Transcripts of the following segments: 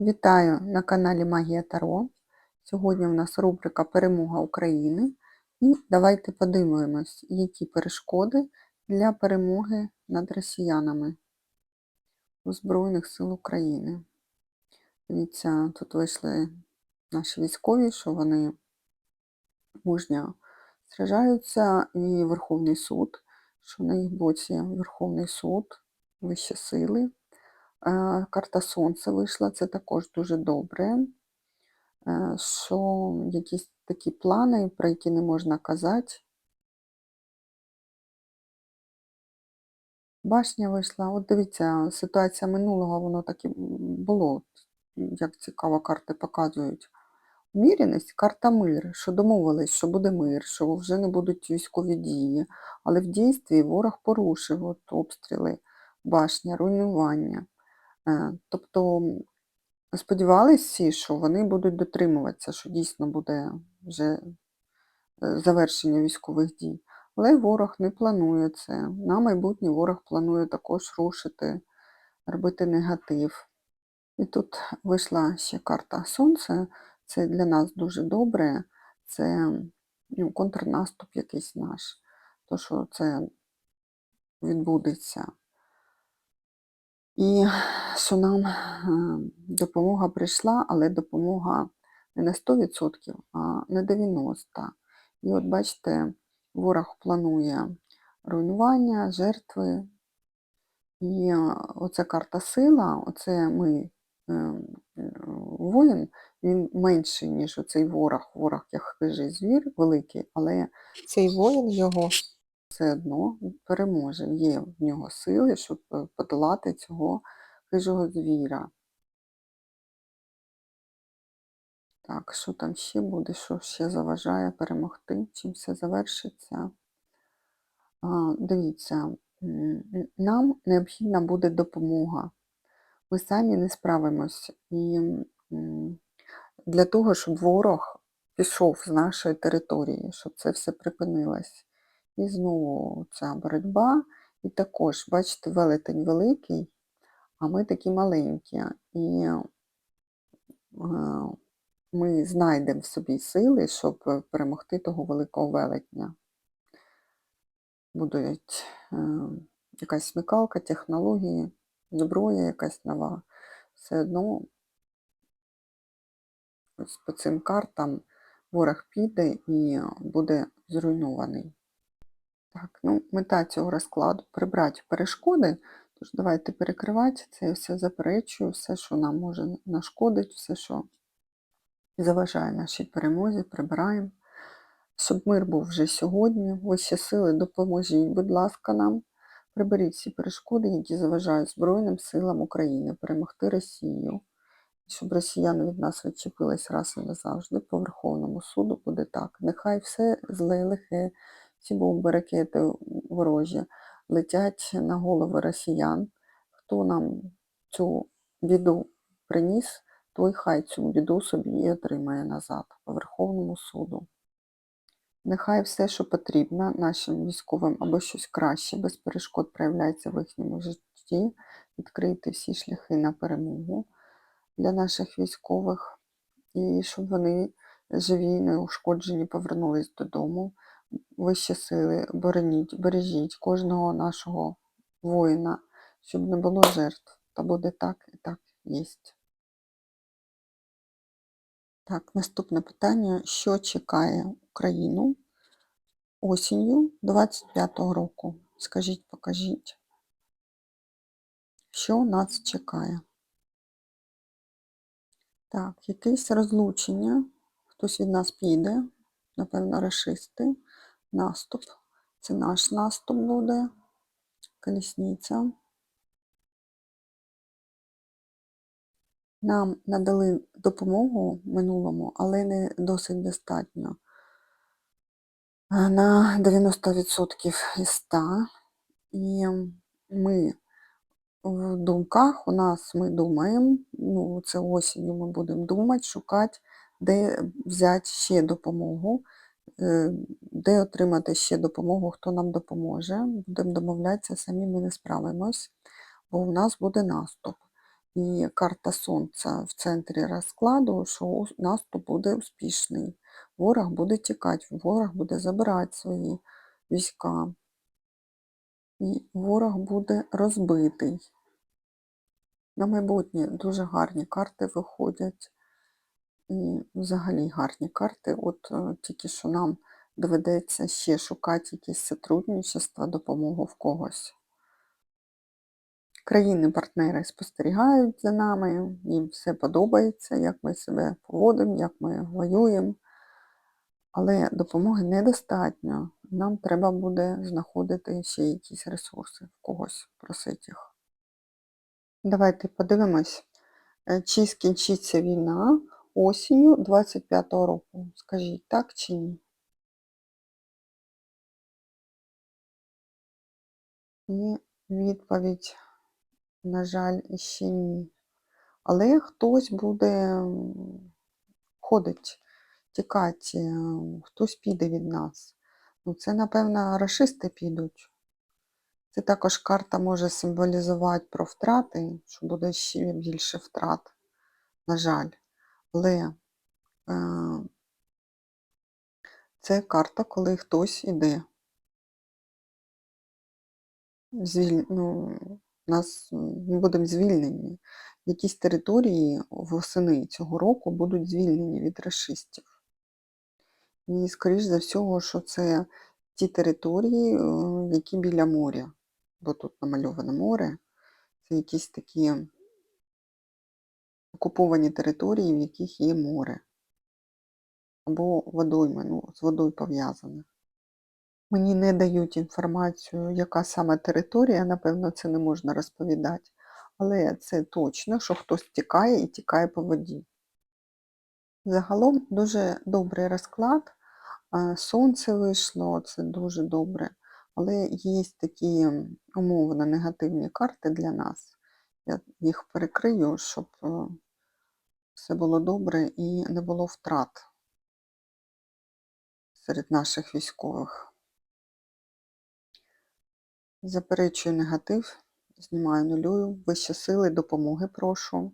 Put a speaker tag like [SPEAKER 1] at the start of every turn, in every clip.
[SPEAKER 1] Вітаю на каналі Магія Таро. Сьогодні у нас рубрика Перемога України. І давайте подивимось, які перешкоди для перемоги над росіянами у Збройних сил України. Дивіться, тут вийшли наші військові, що вони мужньо сражаються, і Верховний суд, що на їх боці Верховний суд, вищі сили. Е, Карта Сонця вийшла, це також дуже добре. Що якісь такі плани, про які не можна казати. Башня вийшла. От дивіться, ситуація минулого, воно так і було. Як цікаво, карти показують. Уміреність, карта мир, що домовились, що буде мир, що вже не будуть військові дії. Але в дійстві ворог порушив от, обстріли, башня, руйнування. Е, Тобто сподівалися що вони будуть дотримуватися, що дійсно буде вже е, завершення військових дій. Але ворог не планує це. На майбутнє ворог планує також рушити, робити негатив. І тут вийшла ще карта Сонця. Це для нас дуже добре. Це ну, контрнаступ якийсь наш. То, що це відбудеться. І що нам е, допомога прийшла, але допомога не на 100%, а на 90%. І от бачите, ворог планує руйнування, жертви. І е, оця карта сила, оце ми е, воїн, він менший, ніж оцей ворог. Ворог як хижий звір великий, але цей воїн його все одно переможе. Є в нього сили, щоб е, подолати цього хижого звіра. Так, що там ще буде, що ще заважає перемогти, чим все завершиться? А, Дивіться, нам необхідна буде допомога. Ми самі не справимось. І для того, щоб ворог пішов з нашої території, щоб це все припинилось. І знову ця боротьба. І також, бачите, велетень великий, а ми такі маленькі. І ми знайдемо в собі сили, щоб перемогти того великого велетня. Будуть е, якась смикалка, технології, зброя якась нова. Все одно ось по цим картам ворог піде і буде зруйнований. Так, ну, мета цього розкладу прибрати перешкоди, тож давайте перекривати це я все заперечую, все, що нам може нашкодити, все, що заважає нашій перемозі, прибираємо. Щоб мир був вже сьогодні. Вищі сили, допоможіть, будь ласка, нам. Приберіть всі перешкоди, які заважають Збройним силам України перемогти Росію. Щоб росіяни від нас відчепились раз і назавжди. По Верховному суду буде так. Нехай все зле, лихе, ці бомби, ракети ворожі летять на голови росіян. Хто нам цю біду приніс, той хай цю біду собі і отримає назад по Верховному суду. Нехай все, що потрібно нашим військовим або щось краще, без перешкод проявляється в їхньому житті, відкрити всі шляхи на перемогу для наших військових, і щоб вони живі, неушкоджені, повернулись додому. Вищі сили, бороніть, бережіть кожного нашого воїна, щоб не було жертв. Та буде так і так єсть. Так, наступне питання: що чекає Україну осінню 25-го року? Скажіть, покажіть, що нас чекає? Так, якесь розлучення, хтось від нас піде, напевно, расисти, наступ. Це наш наступ буде, колісниця. Нам надали допомогу минулому, але не досить достатньо. На 90% із 100. І ми в думках у нас ми думаємо, ну це осінню ми будемо думати, шукати, де взяти ще допомогу, де отримати ще допомогу, хто нам допоможе. Будемо домовлятися, самі ми не справимось, бо у нас буде наступ. і карта Сонця в центрі розкладу, що наступ буде успішний. Ворог буде тікати, ворог буде забирати свої війська. І ворог буде розбитий. На майбутнє дуже гарні карти виходять. І взагалі гарні карти. От е, тільки що нам доведеться ще шукати якісь сотрудничество, допомогу в когось. Країни-партнери спостерігають за нами, їм все подобається, як ми себе поводимо, як ми воюємо. Але допомоги недостатньо. Нам треба буде знаходити ще якісь ресурси, в когось просити їх. Давайте подивимось, е, чи скінчиться війна осінню 25-го року. Скажіть, так чи ні? І відповідь, на жаль, ще ні. Але хтось буде ходить, тікати, е, хтось піде від нас. Ну, це, напевно, рашисти підуть. Це також карта може символізувати про втрати, що буде ще більше втрат, на жаль. Але це карта, коли хтось іде. Звіль... Ну, нас ми будемо звільнені. Якісь території восени цього року будуть звільнені від расистів. І, скоріш за всього, що це ті території, е, які біля моря. Бо тут намальоване море. Це якісь такі окуповані території, в яких є море. Або водойми, ну, з водою пов'язане. Мені не дають інформацію, яка саме територія, напевно, це не можна розповідати. Але це точно, що хтось тікає і тікає по воді. Загалом дуже добрий розклад. Сонце вийшло, це дуже добре. Але є такі умовно негативні карти для нас. Я їх перекрию, щоб е, все було добре і не було втрат серед наших військових. Заперечую негатив, знімаю нулюю. Вищі сили, допомоги прошу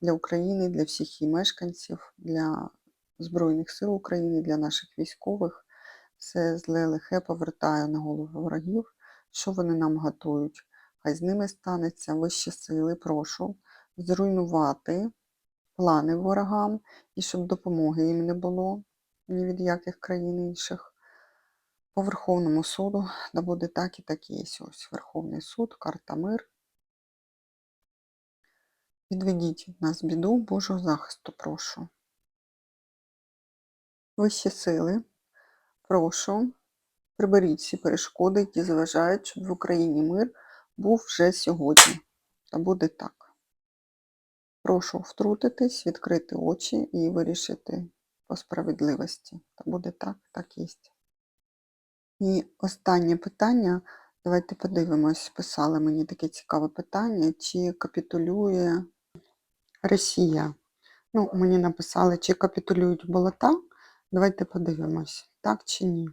[SPEAKER 1] для України, для всіх її мешканців, для Збройних сил України, для наших військових. Все зле лихе повертаю на голову ворогів, що вони нам готують. Хай з ними станеться вищі сили, прошу зруйнувати плани ворогам і щоб допомоги їм не було ні від яких країн інших. По Верховному суду, да буде так і так і. Ось Верховний суд, карта мир. Відведіть нас біду, Божого захисту, прошу. Вищі сили, прошу, приберіть всі перешкоди, які заважають, щоб в Україні мир був вже сьогодні. Та буде так. Прошу втрутитись, відкрити очі і вирішити по справедливості. Та буде так, так є. І останнє питання. Давайте подивимось, писали мені таке цікаве питання, чи капітулює Росія. Ну, мені написали, чи капітулюють болота. Давайте подивимось, так чи ні.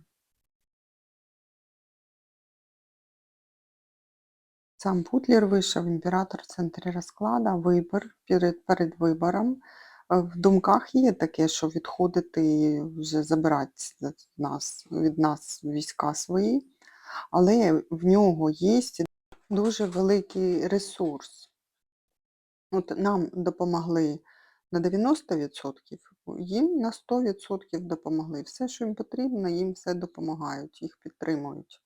[SPEAKER 1] Сам Путлер вийшов, імператор в центрі розклада, вибір перед, перед вибором. Е, В думках є таке, що відходити, вже забирати з нас, від нас війська свої, але в нього є дуже великий ресурс. От нам допомогли на 90%, їм на 100% допомогли. Все, що їм потрібно, їм все допомагають, їх підтримують.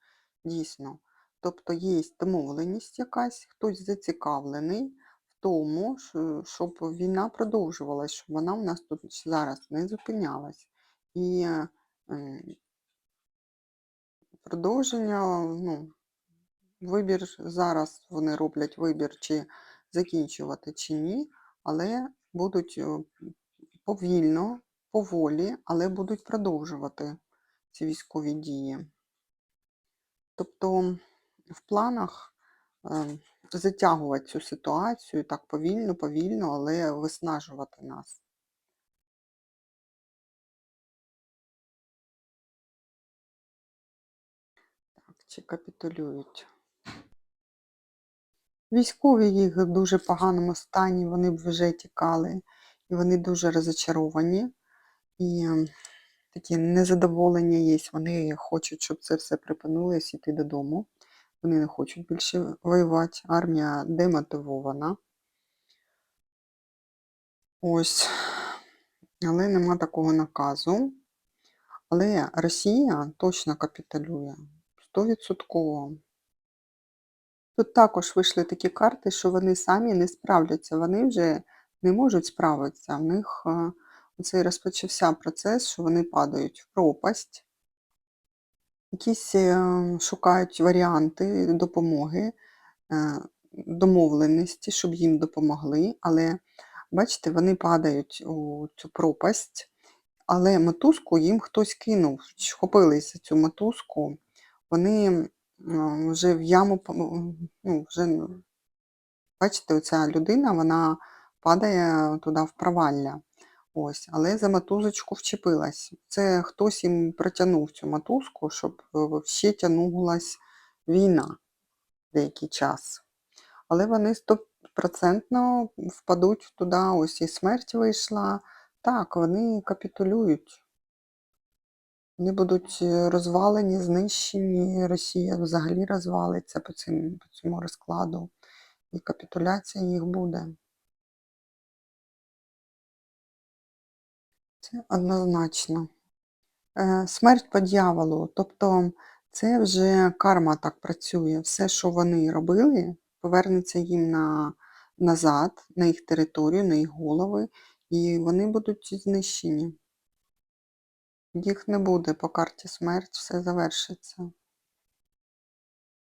[SPEAKER 1] Дійсно. Тобто є домовленість якась, хтось зацікавлений в тому, щоб війна продовжувалась, щоб вона в нас тут зараз не зупинялась. І е, продовження, ну, вибір зараз вони роблять вибір, чи закінчувати, чи ні, але будуть е, повільно, поволі, але будуть продовжувати ці військові дії. Тобто в планах е, затягувати цю ситуацію так повільно, повільно, але виснажувати нас. Так, чи капітулюють? Військові їх в дуже поганому стані, вони б вже тікали, і вони дуже розочаровані. І ем, такі незадоволення є. Вони хочуть, щоб це все припинилось, іти додому. Вони не хочуть більше воювати. Армія демотивована. Ось. Але нема такого наказу. Але Росія точно капітулює. 100%. Тут також вийшли такі карти, що вони самі не справляться. Вони вже не можуть справитися. В них е, оцей розпочався процес, що вони падають в пропасть. Якісь е, шукають варіанти допомоги, е, домовленості, щоб їм допомогли. Але, бачите, вони падають у цю пропасть, але мотузку їм хтось кинув, вхопились за цю мотузку, вони вже в яму, ну, вже, бачите, оця людина, вона падає туди в провалля. Ось, але за мотузочку вчепилась. Це хтось їм протягнув цю мотузку, щоб е, ще тягнулась війна деякий час. Але вони стопроцентно впадуть туди, ось і смерть вийшла. Так, вони капітулюють. Вони будуть е, розвалені, знищені. Росія взагалі розвалиться по, цим, по цьому розкладу. І капітуляція їх буде. Це однозначно. Е, Смерть по дьяволу. Тобто це вже карма так працює. Все, що вони робили, повернеться їм на, назад, на їх територію, на їх голови, і вони будуть знищені. Їх не буде по карті смерть, все завершиться.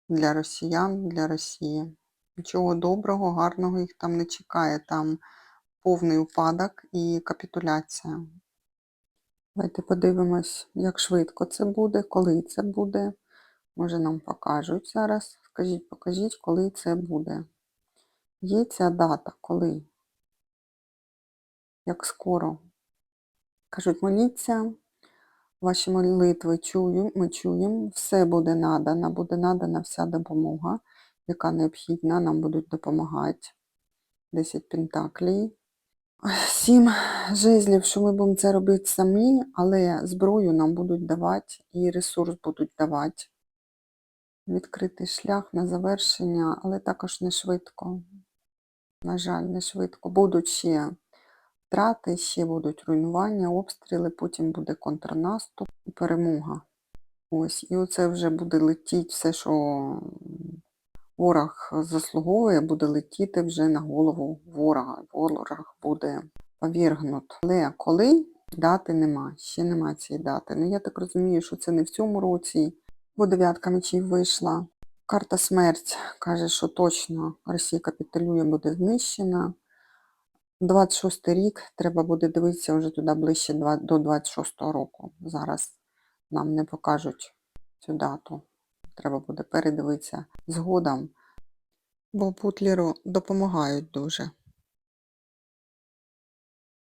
[SPEAKER 1] Для росіян, для Росії. Нічого доброго, гарного їх там не чекає. Там повний упадок і капітуляція. Давайте подивимось, як швидко це буде, коли це буде. Може нам покажуть зараз. Скажіть, покажіть, коли це буде. Є ця дата, коли? Як скоро? Кажуть, моліться, ваші молитви чую, ми чуємо, все буде надано, буде надана вся допомога, яка необхідна, нам будуть допомагати. 10 пентаклей. Сім жезлів, що ми будемо це робити самі, але зброю нам будуть давати і ресурс будуть давати. Відкритий шлях на завершення, але також не швидко. На жаль, не швидко. Будуть ще втрати, ще будуть руйнування, обстріли, потім буде контрнаступ і перемога. Ось, і оце вже буде летіти все, що ворог заслуговує, буде летіти вже на голову ворога. Ворог буде повергнут. Але коли дати нема, ще нема цієї дати. Ну я так розумію, що це не в цьому році, бо дев'ятка мечів вийшла. Карта смерть каже, що точно Росія капітулює, буде знищена. 26 рік треба буде дивитися вже туди ближче до 26 року. Зараз нам не покажуть цю дату. Треба буде передивитися згодом, бо Путлеру допомагають дуже.